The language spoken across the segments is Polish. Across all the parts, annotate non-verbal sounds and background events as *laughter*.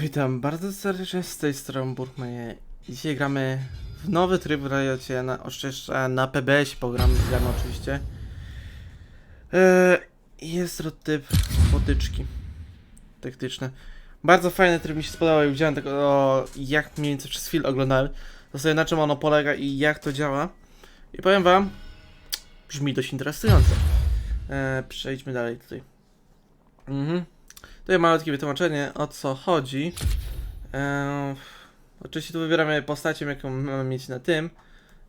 Witam bardzo serdecznie z tej strony Burkmanie. Dzisiaj gramy w nowy tryb w Riocie, na, oczywiście na PBS pogramy, gramy oczywiście. Eee, jest to typ potyczki taktyczne. Bardzo fajny tryb mi się spodobał i widziałem tego, o, jak mniej więcej przez chwilę oglądałem. Sobie na czym ono polega i jak to działa. I powiem wam, brzmi dość interesująco. Eee, przejdźmy dalej tutaj. Mhm. Tutaj malutkie wytłumaczenie o co chodzi. Eee, oczywiście tu wybieramy postacią, jaką mamy mieć na tym.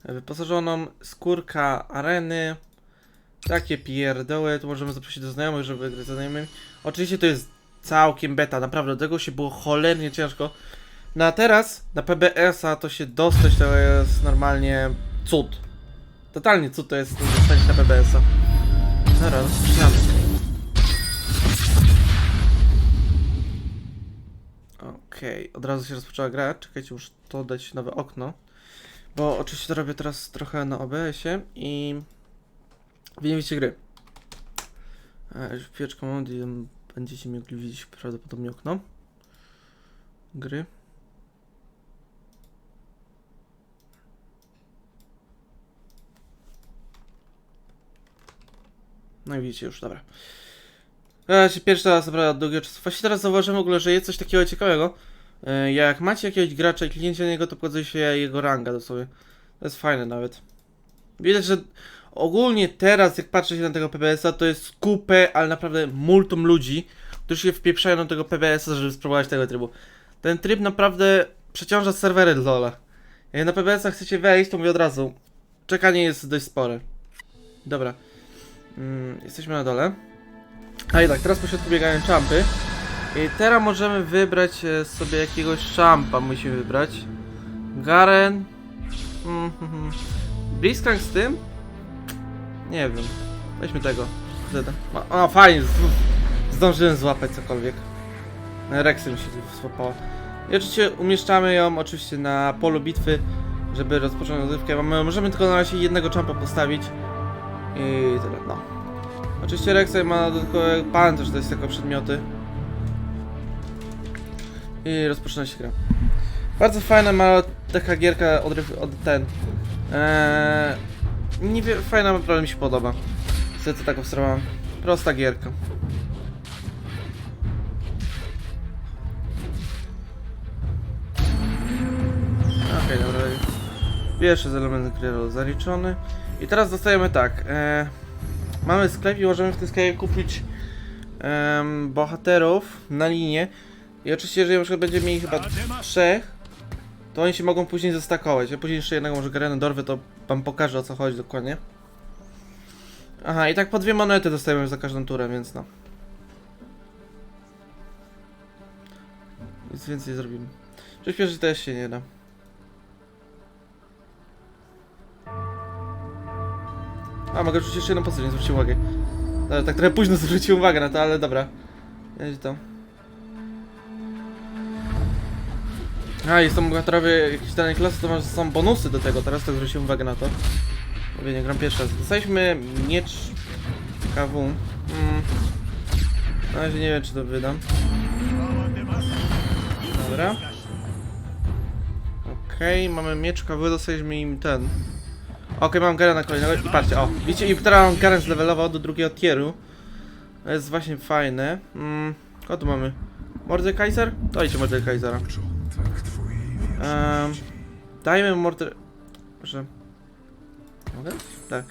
Wyposażoną skórka areny. Takie pierdoły. Tu możemy zaprosić do znajomych, żeby grać ze znajomymi. Oczywiście to jest całkiem beta, naprawdę. Do tego się było cholernie ciężko. No a teraz na PBS-a to się dostać to jest normalnie cud. Totalnie cud to jest dostać na PBS-a. Dobra, rozpoczynamy. Okej, od razu się rozpoczęła gra. Czekajcie, muszę to dać nowe okno. Bo oczywiście to robię teraz trochę na OBS-ie i wy nie widzicie gry. E, pieczką Modi będziecie mogli widzieć prawdopodobnie okno. Gry. No i widzicie już, dobra. Ja się pierwszy raz zabrałem od długiego czasu. Właśnie teraz zauważyłem w ogóle, że jest coś takiego ciekawego. E, Jak macie jakiegoś gracza i kliknięcie na niego, to pokazuje się jego ranga dosłownie. To jest fajne nawet. Widać, że ogólnie teraz, jak patrzę się na tego PBS-a, to jest kupę, ale naprawdę multum ludzi, którzy się wpieprzają do tego PBS-a, żeby spróbować tego trybu. Ten tryb naprawdę przeciąża serwery LoL'a. Jak na PBS-a chcecie wejść, to mówię od razu. Czekanie jest dość spore. Dobra. Mm, jesteśmy na dole. A i tak, teraz po środku biegają czampy. I teraz możemy wybrać e, sobie jakiegoś szampa, musimy wybrać. Garen. Mm, z tym? Nie wiem. Weźmy tego. Zeda. O, fajnie, zdążyłem złapać cokolwiek. Rexy mi się złapała. I oczywiście umieszczamy ją oczywiście na polu bitwy, żeby rozpocząć rozgrywkę. Możemy tylko na razie jednego czampa postawić. I tyle, no. Oczywiście Rek'Sai ma dodatkowe pan też to jest jako przedmioty. I rozpoczyna się gra. Bardzo fajna ma taka gierka od, od ten. Eee, nie wiem, fajna naprawdę mi się podoba. Co to tak obserwowałem. Prosta gierka. Okej, dobra. Pierwszy z elementów gry zaliczony. I teraz dostajemy tak. E, mamy sklep i możemy w tym sklepie kupić em, bohaterów na linię. I oczywiście, jeżeli na przykład będziemy mieli chyba trzech, to oni się mogą później zestakować. Ja później jeszcze jednego może Garena dorwę, to wam pokażę o co chodzi dokładnie. Aha, i tak po dwie monety dostajemy za każdą turę, więc no. Nic więcej zrobimy. Przyspieszyć też się nie da. A, mogę rzucić jeszcze jedną postać, nie zwróciłem uwagi. Dobra, tak trochę późno *laughs* zwróciłem uwagę na to, ale dobra. Jedzie to. A, i są bohaterowie jakiejś danej klasy, to masz, są bonusy do tego, teraz tak zwróciłem uwagę na to. Mówię, nie gram pierwszy raz. Dostaliśmy miecz KW. Mm. Na razie nie wiem, czy to wydam. Dobra. Okej, mamy miecz KW, dostaliśmy im ten. Okej, mam Garen na kolejnego i patrzcie, o, widzicie, i teraz mam Garen zlevelował do drugiego tieru. To jest właśnie fajne. Mm, kogo tu mamy? Mordekaiser? Dajcie Mordekaisera. Um, dajmy Morde... Proszę. Mogę? Tak.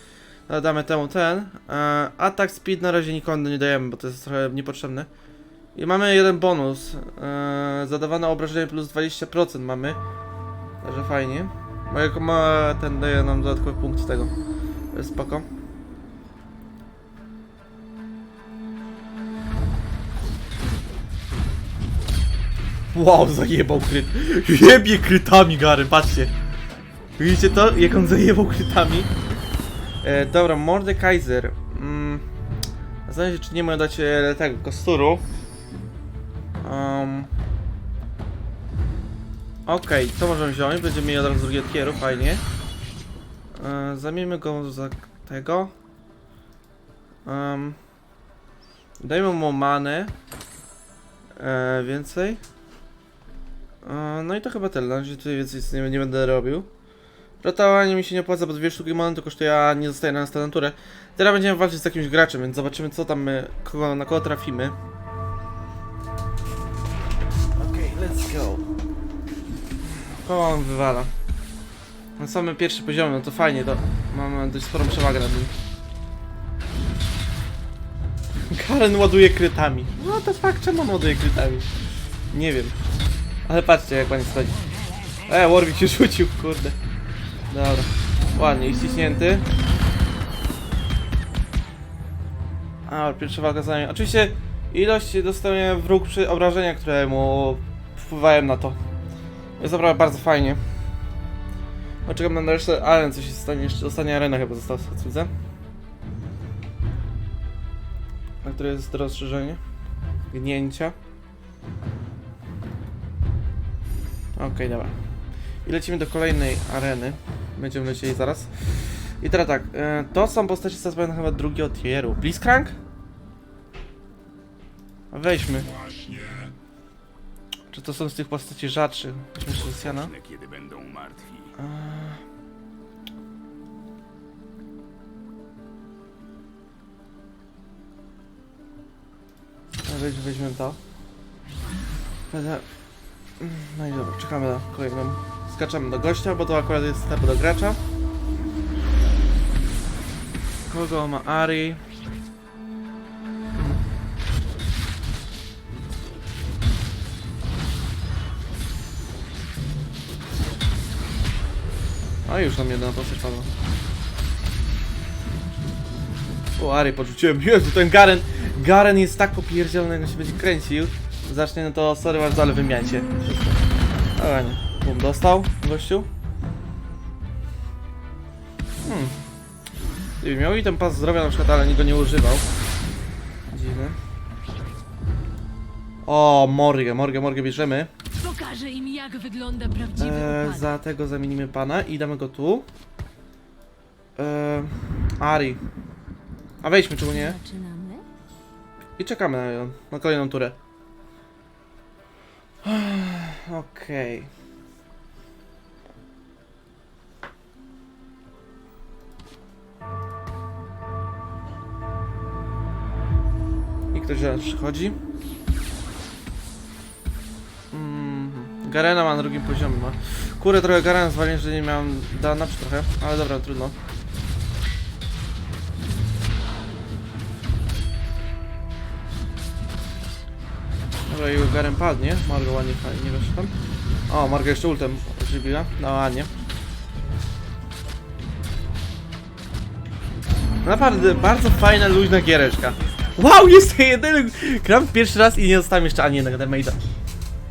No, damy temu ten. E, atak speed na razie nikomu nie dajemy, bo to jest trochę niepotrzebne. I mamy jeden bonus. E, zadawane obrażenie plus 20% mamy. Także fajnie. Mojego ma ten daje nam dodatkowy punkt z tego. Spoko. Wow, zajebał kryt. Jebie krytami Gary, patrzcie. Widzicie to? Jak on zajebał krytami? E, dobra, Mordekaiser. Mm, Zastanawiam się, czy nie mogę dać e, tego kosturu. Um, Okej, co możemy wziąć? Będziemy mieli od razu tieru, fajnie. E, zamieńmy go za tego. Um, dajmy mu manę. E, więcej. E, No i to chyba tyle, na razie tutaj więcej nie, nie będę robił. Ratowanie mi się nie opłaca, bo dwie sztuki monetu kosztuje, a nie zostaje na następną turę. Teraz będziemy walczyć z jakimś graczem, więc zobaczymy co tam my, kogo, na kogo trafimy. Okej, let's go. Kogo on wywala? Na samym pierwszym poziomie, no to fajnie, to mamy dość sporą przewagę nad nim. Karen ładuje krytami. No to fakt, czemu on ładuje krytami? Nie wiem. Ale patrzcie jak pani schodzi. E, Warwick się rzucił, kurde. Dobra. Ładnie, i ściśnięty. A, pierwsza walka z nami. Oczywiście ilość dostanie wróg przy obrażeniach, które mu wpływają na to. Jest naprawdę bardzo fajnie. Poczekam na resztę aren, co się stanie jeszcze. Ostatnia arena chyba została, co widzę. Na której jest rozszerzenie. Gnięcia. Okej, dobra. I lecimy do kolejnej areny. Będziemy lecieli zaraz. I teraz tak, e, to są postacie zazwyczaj chyba drugiego tieru. Blitzcrank? Weźmy. Czy to są z tych postaci rzadszych? Weźmy. Ważne, kiedy będą martwi. Weź, weźmy to. Będę... No i dobra, czekamy na kolejną. Skaczemy do gościa, bo to akurat jest etap do gracza. Kogo ma Ari? A już nam jedna postać padła. O, Ari podrzuciłem. *laughs* Jezu, ten Garen. Garen jest tak popierdzielony, jak się będzie kręcił. Zacznie, no to sorry bardzo, ale wymiańcie. Ale nie. Bum, dostał gościu. Hmm. Gdyby miał i ten pas zdrowia na przykład, ale go nie używał. Dziwne. O, Morgę, Morgę, Morgę bierzemy. Pokażę im, jak wygląda prawdziwy E, upadek. za tego zamienimy pana i damy go tu. E, Ari. A wejdźmy, czemu nie? I czekamy na, na kolejną turę. Okej. I ktoś nas przychodzi. Mm, Garena ma na drugim poziomie. Kurę trochę Garena zwaliłem, że nie miałem dana czy trochę, ale dobra, trudno. Dobra, i Garen padnie. Margo ładnie fajnie weszła tam. O, Margo jeszcze ultem żybiła. No ładnie. Naprawdę, bardzo fajna, luźna giereczka. Wow, jest jeden! Gram pierwszy raz i nie dostałem jeszcze ani jednego damage'a.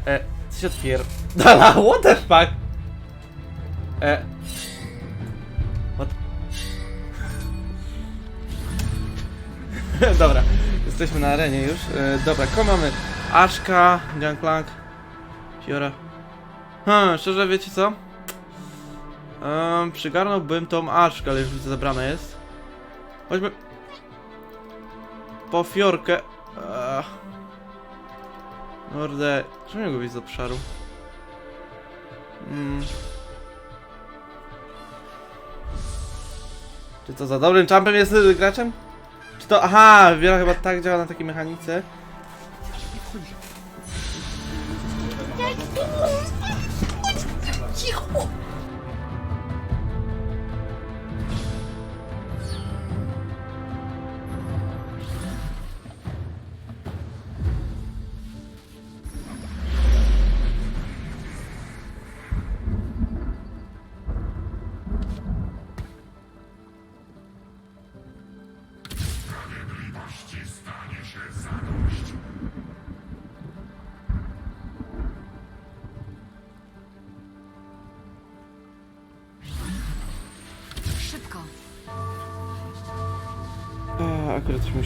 E, co się otwiera? *laughs* Dala, what the fuck? E... What? *laughs* Dobra, jesteśmy na arenie już. E, dobra, kogo mamy? Aszka, Gangplank, Fiora. Hmm, szczerze wiecie co? Um, przygarnąłbym tą Aszkę, ale już widzę zabrana jest. Chodźmy... Po Fiorkę. Ech. Kurde, czemu go widzę z obszaru? Mm. Czy to za dobrym jumpem jest graczem? Czy to... Aha, Wiora chyba tak działa na takiej mechanice.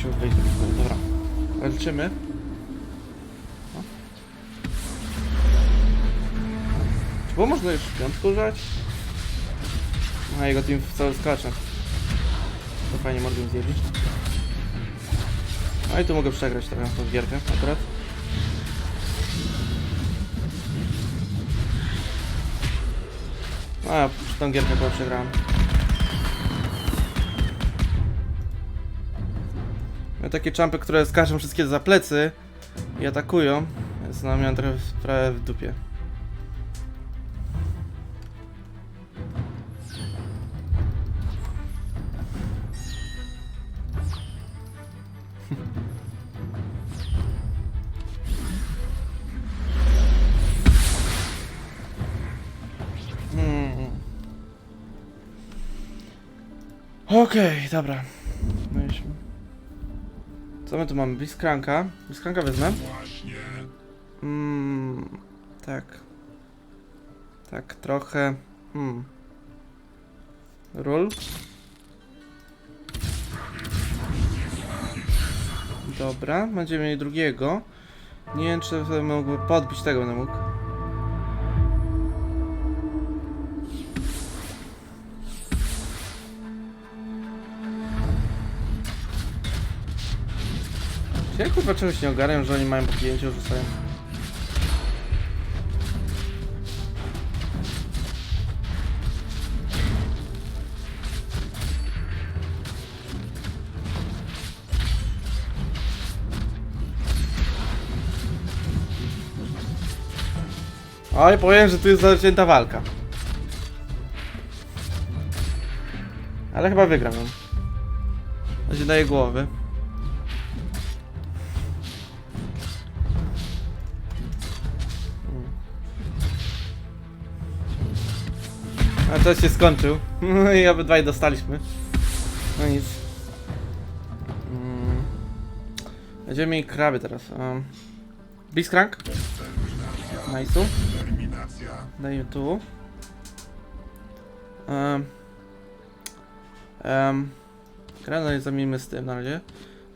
Musiał wejść do pokoju, dobra. Leczymy. O. Czy było można już piątku używać? A jego team cały skacze. To fajnie mogę zjeść. A i tu mogę przegrać trochę tą gierkę akurat. A, przy tą gierkę chyba przegrałem. Takie czapy, które skaczą wszystkie za plecy i atakują, więc no miałem trochę sprawę w dupie. *laughs* Hmm. Okej, dobra. Co my tu mamy? Bliskranka. Bliskranka wezmę. Mm, tak. Tak, trochę. Hmm. Ról. Dobra, będziemy mieli drugiego. Nie wiem, czy mógłby podbić tego będę mógł. Ja kurwa czegoś nie ogarniam, że oni mają po pięciu rzucają? Oj, powiem, że tu jest zacięta walka. Ale chyba wygram ją. To się daje głowy. A to się skończył. No i obydwaj dostaliśmy. No nic. Mm. Będziemy mieli kraby teraz. Um. Blitzcrank. Nice'u. Daję tu. Um. Um. Granat zamienimy z tym na razie.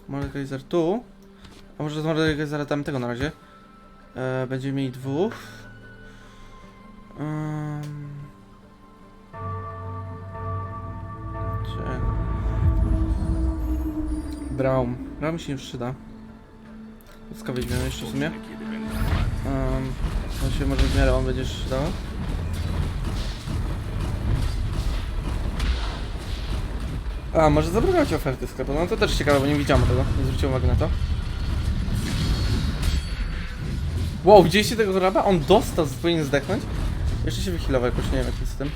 Mordekaiser tu. A może z Mordekaisera tamtego na razie. E, będziemy mieli dwóch. Um. Braum. Braum się nie przyda. Wszystko weźmiemy jeszcze w sumie. Um, on się może w miarę on będzie przydał. A, może zablokować oferty sklepu. No to też ciekawe, bo nie widziałem tego. Nie zwróciłem uwagi na to. Wow, widzieliście tego graba? On dostał, powinien zdechnąć. Jeszcze się wychylował jakoś, nie wiem jakim system.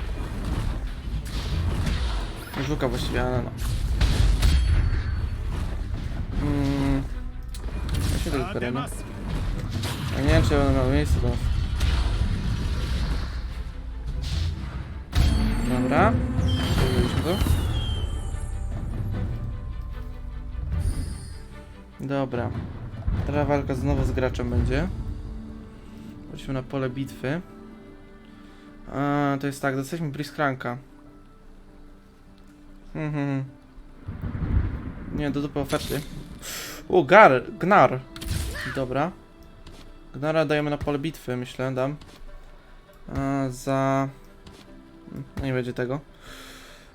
Żuka właściwie, ale no. Mm. Weźmy tego terenu. Ja nie wiem, czy ja będę miał miejsce nas. Dobra. Zrobiliśmy to. Dobra. Teraz walka znowu z graczem będzie. Wróćmy na pole bitwy. A, to jest tak, dostaliśmy Blitzcranka. Mhm. Nie, do dupy oferty. U, gar, gnar. Dobra. Gnara dajemy na pole bitwy, myślę, dam. A, za... No nie będzie tego.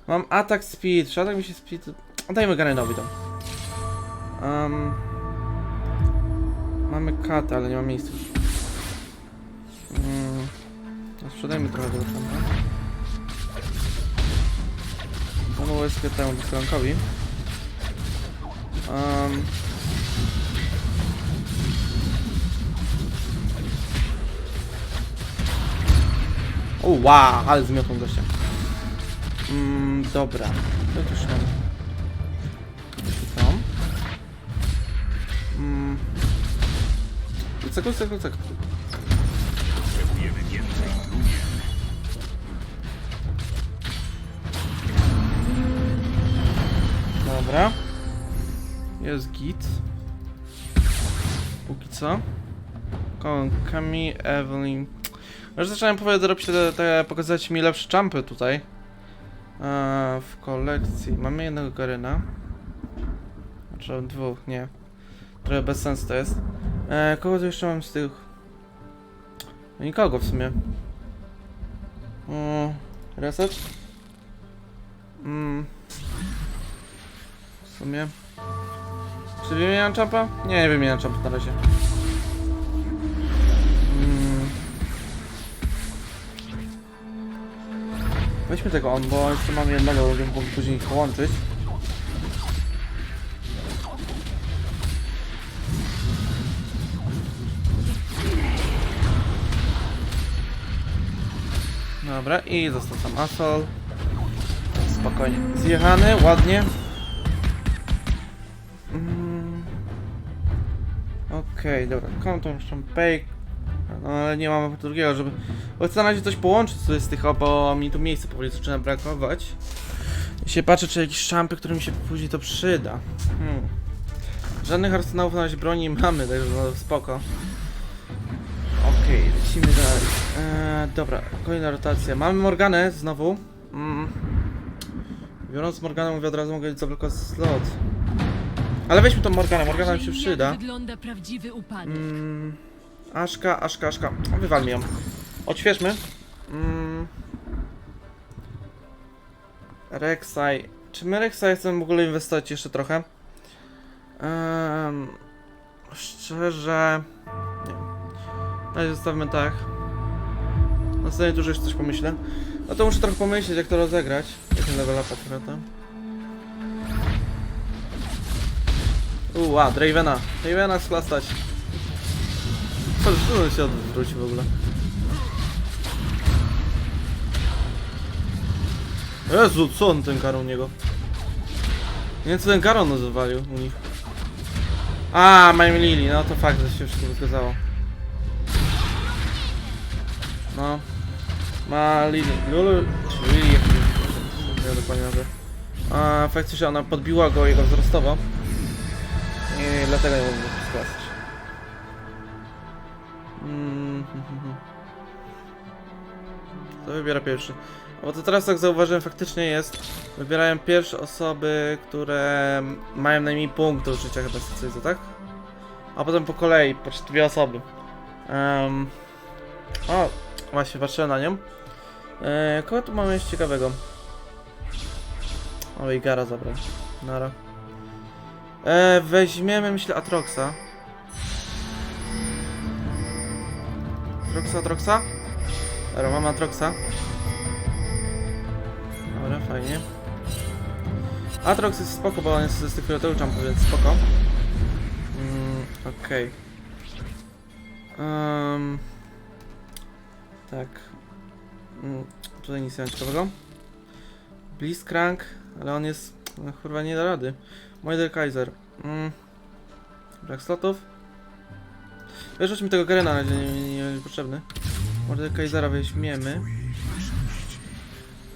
Mam atak speed, czy atak mi się speed... Dajmy Garenowi to. Um, mamy kat, ale nie ma miejsca. Um, sprzedajmy trochę tego tam. Mamy łezkę temu. Um, o wow, ale zmiotą gościa. Mm, dobra. To też mam. Co? Mm. Dobra. Jest git. Co. Kami, Evelyn. Już zacząłem robić te, te, pokazać mi lepsze jumpy tutaj. Eee, w kolekcji. Mamy jednego Garyna. Znaczy dwóch, nie. Trochę bez sensu to jest. Eee, kogo tu jeszcze mam z tych? No Nikogo w sumie. Mm, reset? Mm. W sumie. Czy wymieniam czapa? Nie, nie wymieniam czapa na razie. Weźmy tego on, bo jeszcze mamy jednego, będziemy mogli później połączyć. Dobra, i został sam Asol. Spokojnie. Zjechany, ładnie. Mm. Okej, dobra. Konto jeszcze pay. No ale nie mamy drugiego, żeby... Bo chcę na razie coś połączyć sobie z tych, bo mi tu miejsca powoli zaczyna brakować. I się patrzę, czy jakieś szampy, które mi się później to przyda. Hmm. Żadnych arsenałów na razie broni nie mamy, także no spoko. Okej, lecimy dalej. Eee, dobra, kolejna rotacja. Mamy Morganę znowu. Mm. Biorąc Morganę, mówię od razu mogę zablokować slot. Ale weźmy tą Morganę, Morgana mi się przyda. Wygląda prawdziwy upadek. Mm, Aszka, Aszka, Aszka. O, Wywalmy ją. Odświeżmy. Mm. Rek'Sai. Czy my Rek'Sai chcemy w ogóle inwestować jeszcze trochę? Um, szczerze... Nie. Na zostawmy tak. Następnie dużo już coś pomyślę. No to muszę trochę pomyśleć, jak to rozegrać. Jakim level up akurat. Uła, Dravena. Dravena sklastać. Patrz, się odwróci w ogóle. Jezu, co on ten Garon u niego? Nie wiem co ten Garon nazywalił u nich. A, mają Lili, no to fakt, że się wszystko zgadzało. No. Ma Lili. Lulu, Lili, jak nie wiem dokładnie nazwę. A, fakt, że ona podbiła go jego wzrostowo. I dlatego nie mógł go To wybiera pierwszy. Bo to teraz tak zauważyłem, faktycznie jest. Wybierają pierwsze osoby, które mają najmniej punktów życia chyba z co tak? A potem po kolei, po dwie osoby. Em, o, właśnie patrzę na nią. E, kogo tu mamy jeszcze ciekawego? O, Gara zabrał. Nara. E, weźmiemy, myślę, Atroxa. Atroxa, Atroxa? Dobra, mamy Atroxa. Dobra, fajnie. Atrox jest spoko, bo on jest z tych fioletowych jumpów, więc spoko. Mm, okej. Em, tak. Mm, tutaj nic nie ma ciekawego. Blitzcrank, ale on jest... No, kurwa nie da rady. Moider Kaiser. Mm. Brak slotów. Wyrzuć mi tego Garena, na razie nie, nie, nie potrzebny. Moider Kaisera weźmiemy.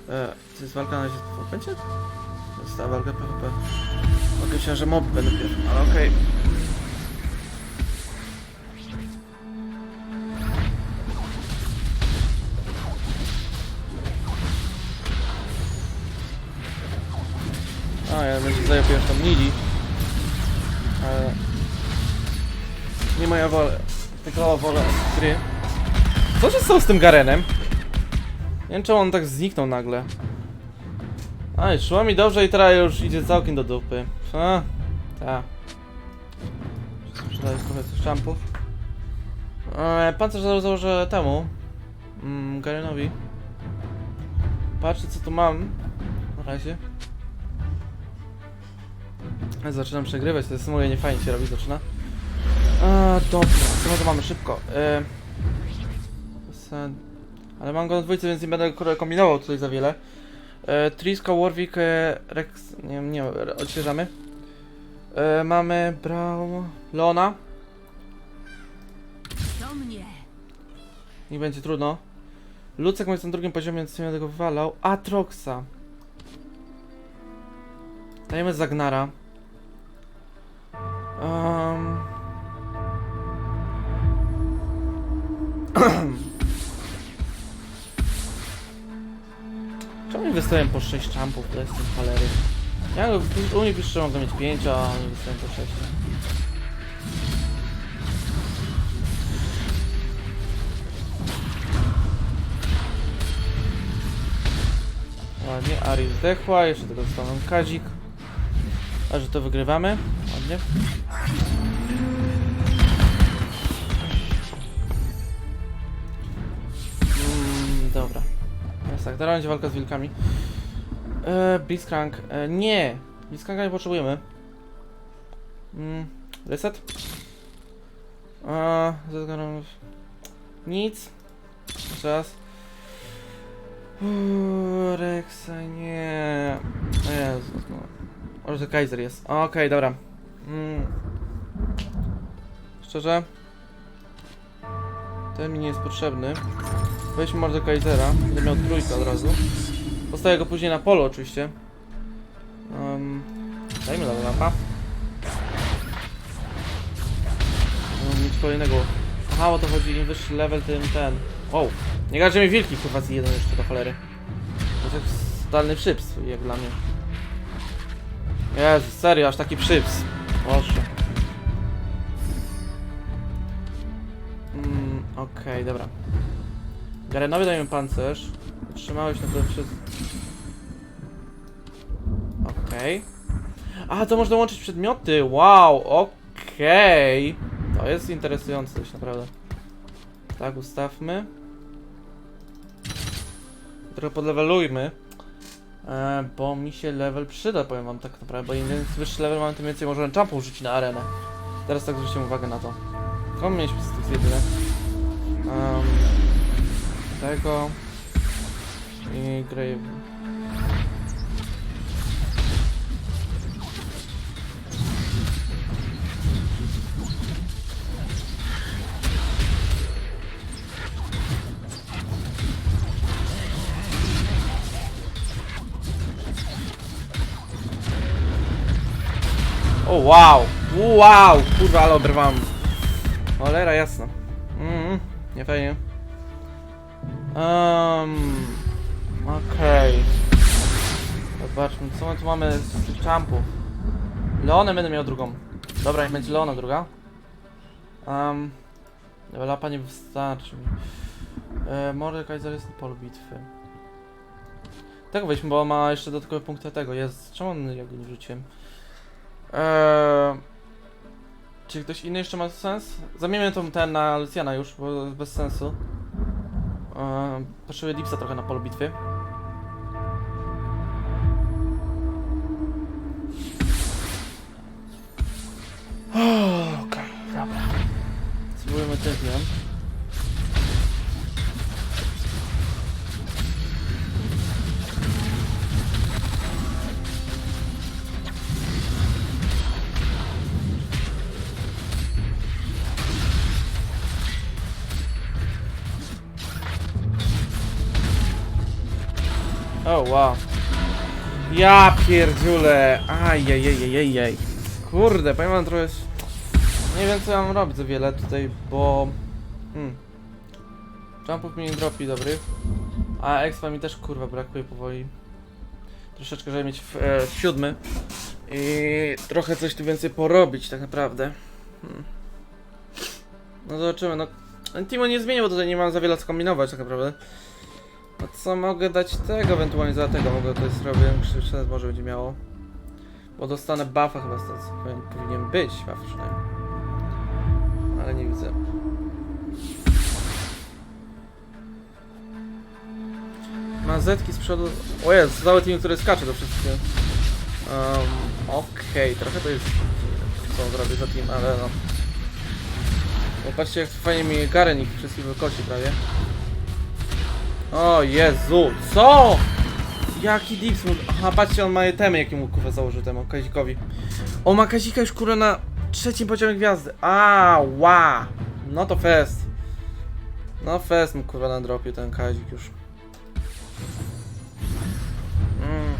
E, to jest walka na razie będzie? To jest ta walka PvP. Okej, myślałem, że mob będą pierwsze, ale okej. A, ja będzie zajął pierwszą Lili. Nie moja wola, tylko wola gry. Co się stało z tym Garenem? Nie wiem czemu on tak zniknął nagle. A, i szło mi dobrze i teraz już idzie całkiem do dupy. A, tak. Sprzedać trochę tych szampów. E, pancerz za- założę temu. Mm, Garenowi. Patrzę co tu mam. Na razie. Zaczynam przegrywać, to jest symuluje nie fajnie się robi, zaczyna. A, dobra, co my tu mamy szybko. E, sen- ale mam go na dwójce, więc nie będę ko- kombinował tutaj za wiele. E, Triska, Warwick, e, Rex... Nie wiem, nie odświeżamy. Mamy Brał... Leona. Do mnie. Nie będzie trudno. Lucek ma jest na drugim poziomie, więc nie będę go wywalał. Atroxa. Dajemy Zagnara. Um... Czemu wystawiam po 6 jumpów? To jest ten cholery. Ja u nich jeszcze mogę mieć 5, a wystawiam po 6. Ładnie, Ari zdechła, jeszcze tego dostaną Kazik. A że to wygrywamy. Ładnie. Tak, teraz będzie walka z wilkami. E, Blitzcrank. E, nie! Blitzcranka nie potrzebujemy. Mm, reset? A, zezgaram- Nic. Czas. Uuu, Rexa, nie. O Jezus, no. Może to Kaiser jest. Okej, dobra. Mm. Szczerze? Ten mi nie jest potrzebny. Weźmy Mordekaisera, będę miał trójkę od razu. Postawię go później na polu oczywiście. Um, dajmy level upa. No, nic kolejnego. Aha, o to chodzi, im wyższy level, tym ten. O, nie garzy mi wilki kurwa z jeden jeszcze do cholery. To jest zdalny przyps, jak dla mnie. Jezu, serio, aż taki przyps. Proszę. Mm, okej, dobra. Garenowi dajemy pancerz. Trzymałeś na to wszystko. Okej. A, to można łączyć przedmioty. Wow, okej. To jest interesujące coś naprawdę. Tak, ustawmy. Trochę podlevelujmy. E, bo mi się level przyda, powiem wam tak naprawdę. Bo im wyższy level mam, tym więcej możemy jumpów rzucić na arenę. Teraz tak zwróćcie uwagę na to. Komu mieliśmy z tych jedynek? Um, tego i Grave. O wow! Wow! Kurwa, ale oberwam. Cholera jasno. Mhm, nie fajnie. Um, Okej. Zobaczmy, co my tu mamy z jumpów. Leonem będę miał drugą. Dobra, niech będzie Leona druga. Um, lapa nie wystarczy mi. E, Mordekaiser jest na polu bitwy. Tego weźmy, bo ma jeszcze dodatkowe punkty tego. Jest. Czemu on ja go nie wrzuciłem? Eee, czy ktoś inny jeszcze ma sens? Zamienimy tą ten na Luciana już, bo bez sensu. Eee, potrzebuję Dipsa trochę na polu bitwy. Wow. Ja pierdziule. Ajajajajajaj. Kurde, powiem wam trochę... Nie wiem co ja mam robić za wiele tutaj, bo... Hmm. Jumpów mi nie dropi dobrych. A expa mi też kurwa brakuje powoli. Troszeczkę, żeby mieć w, e, siódmy. I trochę coś tu więcej porobić tak naprawdę. Hmm. No zobaczymy, no... Timo nie zmienił, bo tutaj nie mam za wiele co kombinować tak naprawdę. No co mogę dać tego, ewentualnie za tego mogę to zrobić, szans może będzie miało. Bo dostanę buffa chyba co powinien, być buff przynajmniej. Ale nie widzę. Ma zetki z przodu. O jest, cały team, który skacze do wszystkiego. Um, Okej, trochę to jest co on zrobi za team, ale no. Bo patrzcie jak fajnie mi Garen ich wszystkich wykosi prawie. O Jezu, co? Jaki Dipsmut? Aha, patrzcie, on ma temy, jakie mu kurwa założył temu Kazikowi. O, ma Kazika już kurwa na trzecim poziomie gwiazdy. A, ła. No to fest. No fest mu kurwa na dropie ten Kazik już. Mm,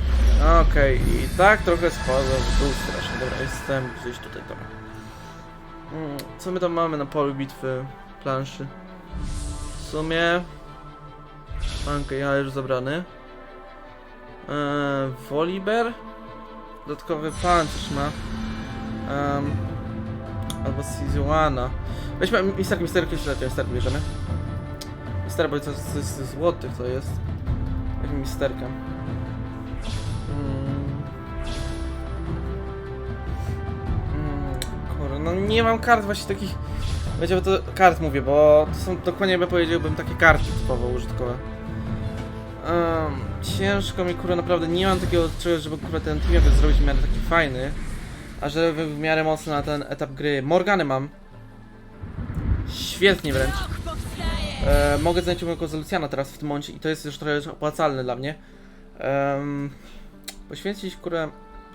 Okej, i tak trochę spada w dół strasznie. Dobra, jestem gdzieś tutaj, dobra. Mm, co my tam mamy na polu bitwy planszy? W sumie... Pankę ja już zabrany. Eee, Volibear. Dodatkowy pancerz ma. Um, albo Sizuana. Weźmy misterki, misterki, misterki, misterki bierzemy. Mister, bo to jest złotych to jest. Weźmy misterkę. Mm. Mm, Kurde, no nie mam kart właśnie takich... Bo to kart mówię, bo to są dokładnie by powiedziałbym takie karty typowo użytkowe. Em, ciężko mi kurwa naprawdę nie mam takiego czegoś, żeby kurwa ten trójek zrobić w miarę taki fajny. A żeby w miarę mocno na ten etap gry. Morgany mam. Świetnie wręcz. E, mogę zająć mojego z teraz w tym momencie i to jest już trochę opłacalne dla mnie. Um, poświęcić kurę.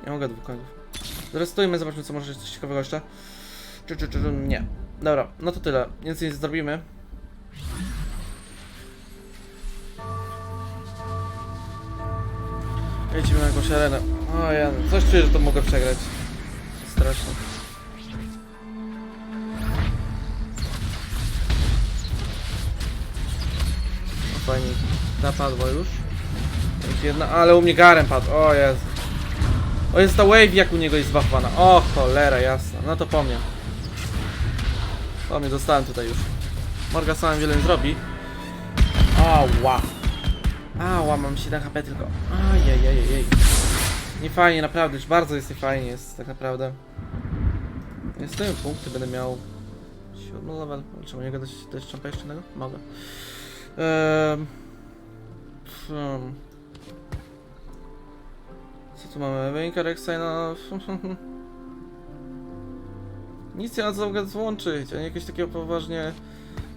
Nie mogę dwóch końców. Zrestujmy, zobaczmy co może coś ciekawego jeszcze. Czy, czy, czy, nie. Dobra, no to tyle. Więcej nie zrobimy. Lecimy na jakąś arenę. O ja, coś czuję, że to mogę przegrać. Strasznie. No fajnie, ta padła już. Jest Jedna, ale u mnie Garen padł, o Jezu. O jest ta wave jak u niego jest zwachowana. O cholera jasna, no to po. Po mnie dostałem tutaj już. Morga sam wiele nie zrobi. Ała. Ała, mam 7 HP tylko. Ajajajajaj. Nie fajnie, naprawdę, już bardzo jest niefajnie jest tak naprawdę. Nie stoję punkty, będę miał 7 level. Czy mogę dać też czempa jeszcze innego? Mogę. Ehm. Hmm. Co tu mamy? Wynika Rek'Sai, no... *laughs* Nic nie ma co złączyć, ani jakiegoś takiego poważnie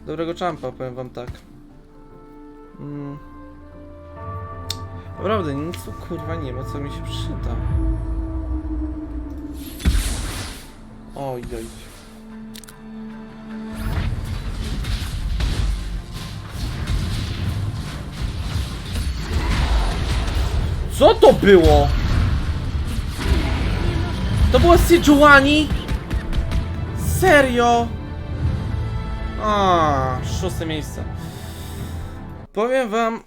dobrego czampa, powiem wam tak. Mm. Naprawdę, nic tu kurwa nie ma, co mi się przyda. Oj, oj. Co to było? To było Sijuani? Serio? A, szóste miejsce. Powiem wam,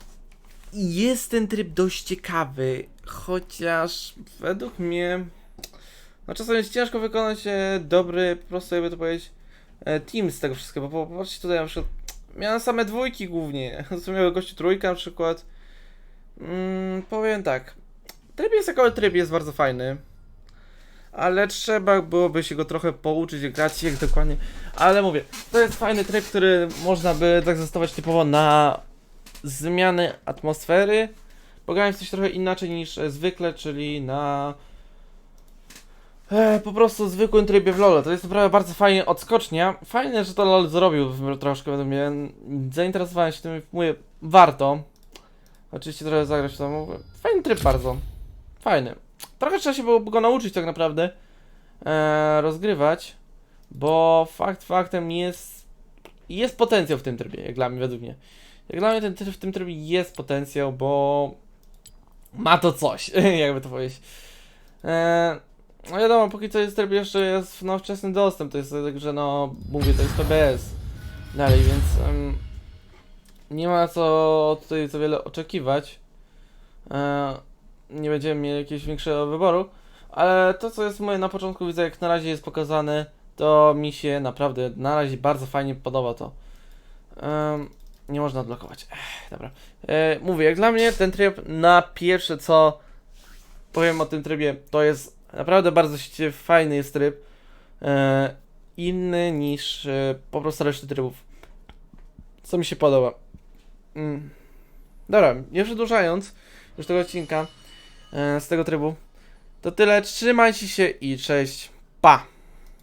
jest ten tryb dość ciekawy, chociaż według mnie no czasem jest ciężko wykonać e, dobry, po prostu jakby to powiedzieć, e, team z tego wszystkiego, bo popatrzcie tutaj na przykład, miałem same dwójki głównie, *laughs* to miały gościu trójka na przykład. Mm, powiem tak, tryb jest jako tryb jest bardzo fajny, ale trzeba byłoby się go trochę pouczyć, grać jak dokładnie, ale mówię, to jest fajny tryb, który można by tak zastosować typowo na zmiany atmosfery. Pograłem coś trochę inaczej niż e, zwykle, czyli na e, po prostu zwykłym trybie w LoL. To jest naprawdę bardzo fajnie odskocznia. Fajne, że to LoL zrobił troszkę według mnie. Zainteresowałem się tym, mówię, warto. Oczywiście trochę zagrać to. Fajny tryb bardzo. Fajny. Trochę trzeba się było go nauczyć tak naprawdę e, rozgrywać, bo fakt faktem jest jest potencjał w tym trybie, jak dla mnie, według mnie. Jak dla mnie ten, tryb- w tym trybie jest potencjał, bo ma to coś, *laughs* jakby to powiedzieć. Eee, no wiadomo, póki co jest tryb jeszcze jest no, wczesny dostęp, to jest tak, że no, mówię, to jest PBS dalej, więc em, nie ma co tutaj za wiele oczekiwać. Eee, nie będziemy mieli jakiegoś większego wyboru, ale to co jest moje na początku widzę jak na razie jest pokazane, to mi się naprawdę na razie bardzo fajnie podoba to. Em, nie można odblokować. Ech, dobra. E, mówię, jak dla mnie ten tryb na pierwsze co powiem o tym trybie, to jest naprawdę bardzo fajny jest tryb. E, inny niż e, po prostu reszty trybów. Co mi się podoba. Mm. Dobra, nie przedłużając już tego odcinka z tego trybu, to tyle. Trzymajcie się i cześć. Pa!